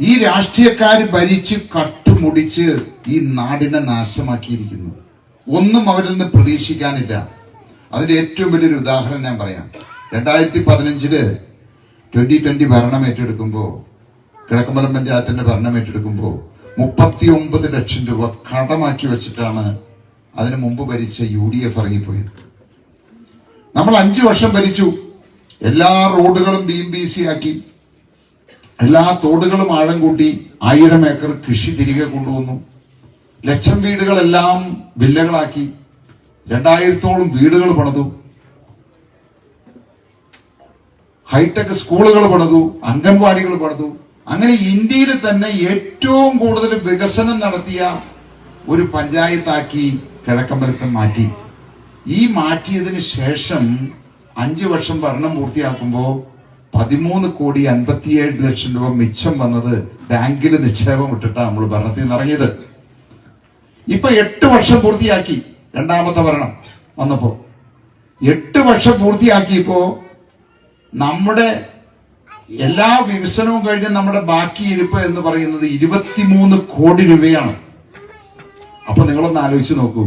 ഈ രാഷ്ട്രീയക്കാർ ഭരിച്ച് കട്ടുമുടിച്ച് ഈ നാടിനെ നാശമാക്കിയിരിക്കുന്നു. ഒന്നും അവരിൽ നിന്ന് പ്രതീക്ഷിക്കാനില്ല. അതിന്റെ ഏറ്റവും വലിയൊരു ഉദാഹരണം ഞാൻ പറയാം. രണ്ടായിരത്തി പതിനഞ്ചിൽ ട്വന്റി ട്വന്റി ഭരണം ഏറ്റെടുക്കുമ്പോൾ കിഴക്കമ്പലം പഞ്ചായത്തിന്റെ ഭരണം ഏറ്റെടുക്കുമ്പോൾ മുപ്പത്തി ഒമ്പത് ലക്ഷം രൂപ കടമാക്കി വെച്ചിട്ടാണ് അതിനു മുമ്പ് ഭരിച്ച യു ഡി എഫ് ഇറങ്ങിപ്പോയത്. നമ്മൾ അഞ്ചു വർഷം ഭരിച്ചു. എല്ലാ റോഡുകളും ബി എം ബി സി ആക്കി. എല്ലാ തോടുകളും ആഴം കൂട്ടി ആയിരം ഏക്കർ കൃഷി തിരികെ കൊണ്ടുവന്നു. ലക്ഷം വീടുകളെല്ലാം വില്ലകളാക്കി. രണ്ടായിരത്തോളം വീടുകൾ പണിതു. ഹൈടെക് സ്കൂളുകൾ പണിതു അംഗൻവാടികൾ പണിതു. അങ്ങനെ ഇന്ത്യയിൽ തന്നെ ഏറ്റവും കൂടുതൽ വികസനം നടത്തിയ ഒരു പഞ്ചായത്താക്കി കിഴക്കമ്പലത്തെ മാറ്റി. ഈ മാറ്റിയതിന് ശേഷം അഞ്ചു വർഷം ഭരണം പൂർത്തിയാക്കുമ്പോൾ പതിമൂന്ന് കോടി അൻപത്തിയേഴ് ലക്ഷം രൂപ മിച്ചം വന്നത് ബാങ്കിൽ നിക്ഷേപം ഇട്ടിട്ടാണ് നമ്മൾ ഭരണത്തിൽ നിന്ന് ഇറങ്ങിയത്. ഇപ്പൊ എട്ട് വർഷം പൂർത്തിയാക്കി. രണ്ടാമത്തെ ഭരണം വന്നപ്പോ. എട്ട് വർഷം പൂർത്തിയാക്കിയപ്പോ നമ്മുടെ എല്ലാ വികസനവും കഴിഞ്ഞ് നമ്മുടെ ബാക്കി ഇരിപ്പ് എന്ന് പറയുന്നത് ഇരുപത്തിമൂന്ന് കോടി രൂപയാണ്. അപ്പൊ നിങ്ങളൊന്ന് ആലോചിച്ച് നോക്കൂ.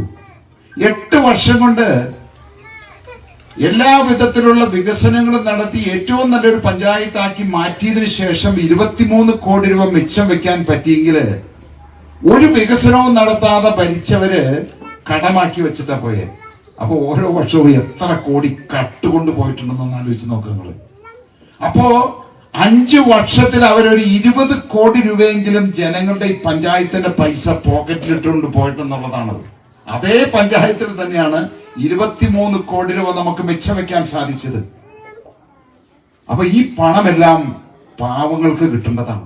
എട്ട് വർഷം കൊണ്ട് എല്ലാ വിധത്തിലുള്ള വികസനങ്ങളും നടത്തി ഏറ്റവും നല്ലൊരു പഞ്ചായത്താക്കി മാറ്റിയതിനു ശേഷം ഇരുപത്തിമൂന്ന് കോടി രൂപ മിച്ചം വെക്കാൻ പറ്റിയെങ്കിൽ ഒരു വികസനവും നടത്താതെ ഭരിച്ചവര് കടമാക്കി വെച്ചിട്ടാ പോയെ. അപ്പൊ ഓരോ വർഷവും എത്ര കോടി കട്ടുകൊണ്ട് പോയിട്ടുണ്ടെന്നൊന്ന് ആലോചിച്ച് നോക്കുക നിങ്ങൾ അപ്പോ അഞ്ച് വർഷത്തിൽ അവരൊരു ഇരുപത് കോടി രൂപയെങ്കിലും ജനങ്ങളുടെ ഈ പഞ്ചായത്തിന്റെ പൈസ പോക്കറ്റിലിട്ടുകൊണ്ട് പോയിട്ടെന്നുള്ളതാണ് അതേ പഞ്ചായത്തിൽ തന്നെയാണ് ഇരുപത്തിമൂന്ന് കോടി രൂപ നമുക്ക് മിച്ചം വെക്കാൻ സാധിച്ചത്. അപ്പൊ ഈ പണമെല്ലാം പാവങ്ങൾക്ക് കിട്ടേണ്ടതാണ്.